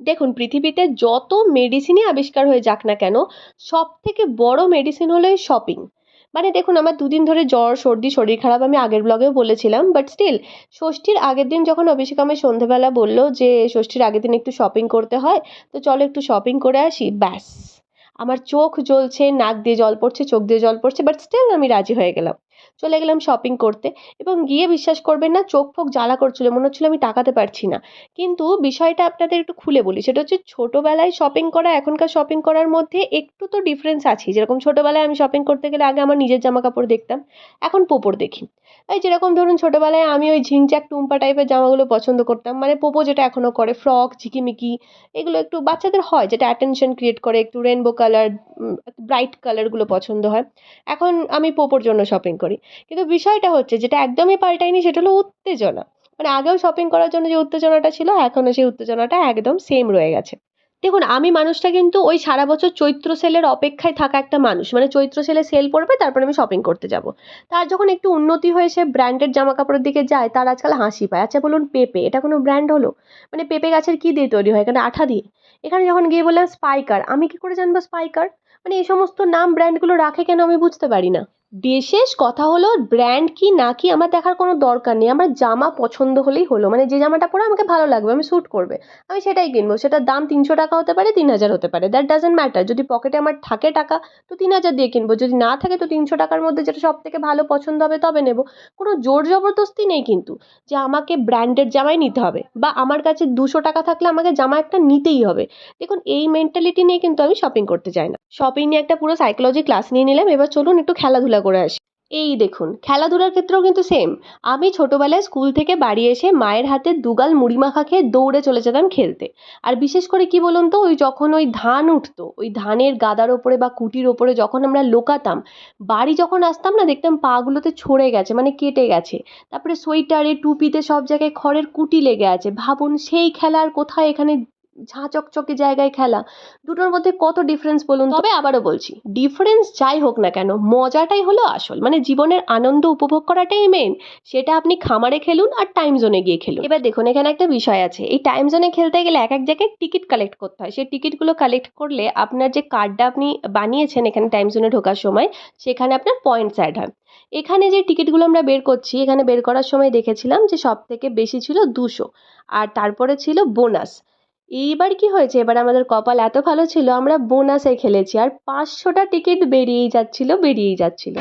দেখুন, পৃথিবীতে যত মেডিসিনই আবিষ্কার হয়ে যাক না কেন সব থেকে বড় মেডিসিন হলো শপিং মানে দেখুন, আমার দুদিন ধরে জ্বর, সর্দি, শরীর খারাপ, আমি আগের ব্লগেও বলেছিলাম বাট স্টিল ষষ্ঠীর আগের দিন যখন অভিষেক আমায় সন্ধেবেলা বলল যে, ষষ্ঠীর আগের দিন একটু শপিং করতে হয়, তো চলো একটু শপিং করে আসি, ব্যাস। আমার চোখ জ্বলছে, নাক দিয়ে জল পড়ছে, চোখ দিয়ে জল পড়ছে বাট স্টিল আমি রাজি হয়ে গেলাম। চলে গেলাম শপিং করতে এবং গিয়ে বিশ্বাস করবেন না, চোখ ফোক জ্বালা করছিল, মনে হচ্ছিল আমি তাকাতে পারছি না। কিন্তু বিষয়টা আপনাদের একটু খুলে বলি, সেটা হচ্ছে ছোটোবেলায় শপিং করা, এখনকার শপিং করার মধ্যে একটু তো ডিফারেন্স আছেই। যেরকম ছোটোবেলায় আমি শপিং করতে গেলে আগে আমার নিজের জামা কাপড় দেখতাম, এখন পোপোর দেখি। এই যেরকম ধরুন ছোটোবেলায় আমি ওই ঝিংচাক টুম্পা টাইপের জামাগুলো পছন্দ করতাম মানে পোপো যেটা এখনও করে ফ্রক ঝিকিমিকি, এগুলো একটু বাচ্চাদের হয়, যেটা অ্যাটেনশন ক্রিয়েট করে, একটু রেনবো কালার ব্রাইট কালারগুলো পছন্দ হয়। এখন আমি পোপোর জন্য শপিং করি। কিন্তু বিষয়টা হচ্ছে যেটা একদমই পাল্টায়নি সেটা হলো উত্তেজনা। মানে আগেও শপিং করার জন্য যে উত্তেজনাটা ছিল, এখনও সেই উত্তেজনাটা একদম সেম রয়ে গেছে। দেখুন, আমি মানুষটা কিন্তু ওই সারা বছর চৈত্র সেলের অপেক্ষায় থাকা একটা মানুষ। মানে চৈত্র সেলে সেল পড়বে, তারপরে আমি শপিং করতে যাব। তার যখন একটু উন্নতি হয়ে সে ব্র্যান্ডেড জামা কাপড়ের দিকে যায়, তার আজকাল হাসি পায়। আচ্ছা বলুন পেঁপে, এটা কোনো ব্র্যান্ড হলো? মানে পেঁপে গাছের কী দিয়ে তৈরি হয়? এখানে আঠা দিয়ে। এখানে যখন গিয়ে বললাম স্পাইকার আমি কী করে জানব স্পাইকার মানে এই সমস্ত নাম ব্র্যান্ডগুলো রাখে কেন আমি বুঝতে পারি না। বিশেষ কথা হলো ব্র্যান্ড কি, না কি আমার দেখার কোনো দরকার নেই। আমার জামা পছন্দ হলেই হলো। মানে যে জামাটা পরে আমাকে ভালো লাগবে, আমি স্যুট করবে, আমি সেটাই কিনবো। সেটার দাম তিনশো টাকা হতে পারে, তিন হাজার হতে পারে। দ্যাট ডাজেন্ট ম্যাটার যদি পকেটে আমার থাকে টাকা, তো তিন হাজার দিয়ে কিনবো। যদি না থাকে, তো তিনশো টাকার মধ্যে যেটা সব থেকে ভালো পছন্দ হবে তবে নেব। কোনো জোর জবরদস্তি নেই কিন্তু যে আমাকে ব্র্যান্ডেড জামাই নিতে হবে। বা আমার কাছে দুশো টাকা থাকলে আমাকে জামা একটা নিতেই হবে। দেখুন, এই মেন্টালিটি নিয়ে কিন্তু আমি শপিং করতে চাই না। শপিং নিয়ে একটা পুরো সাইকোলজি ক্লাস নিয়ে নিলাম। এবার চলুন একটু খেলাধুলা করে আসি। এই দেখুন, খেলাধুলার ক্ষেত্রেও কিন্তু সেম আমি ছোটোবেলায় স্কুল থেকে বাড়ি এসে মায়ের হাতে দুগাল মুড়ি মাখা খেয়ে দৌড়ে চলে যেতাম খেলতে। আর বিশেষ করে কি বলুন তো, ওই যখন ওই ধান উঠতো, ওই ধানের গাদার ওপরে বা কুটির ওপরে যখন আমরা লোকাতাম, বাড়ি যখন আসতাম না, দেখতাম পাগুলোতে ছড়ে গেছে মানে কেটে গেছে। তারপরে সোয়েটারে, টুপিতে সব জায়গায় খড়ের কুটি লেগে আছে। ভাবুন সেই খেলার কোথায় এখানে ঝাঁ চকচকে জায়গায় খেলা। দুটোর মধ্যে কত ডিফারেন্স বলুন তবে আবারও বলছি ডিফারেন্স যাই হোক না কেন, মজাটাই হলো আসল। মানে জীবনের আনন্দ উপভোগ করাটাই মেন সেটা আপনি খামারে খেলুন আর টাইম জোনে গিয়ে খেলুন। এবার দেখুন, এখানে একটা বিষয় আছে। এই টাইম জোনে খেলতে গেলে এক এক জায়গায় টিকিট কালেক্ট করতে হয়। সেই টিকিটগুলো কালেক্ট করলে আপনার যে কার্ডটা আপনি বানিয়েছেন এখানে টাইম জোনে ঢোকার সময়, সেখানে আপনার পয়েন্টস অ্যাড হয়। এখানে যে টিকিটগুলো আমরা বের করছি, এখানে বের করার সময় দেখেছিলাম যে সব থেকে বেশি ছিল দুশো। আর তারপরে ছিল বোনাস এইবার কি হয়েছে? এবার আমাদের কপাল এত ভালো ছিল, আমরা বোনাসে খেলেছি, আর পাঁচশোটা টিকিট বেরিয়েই যাচ্ছিল বেরিয়েই যাচ্ছিল।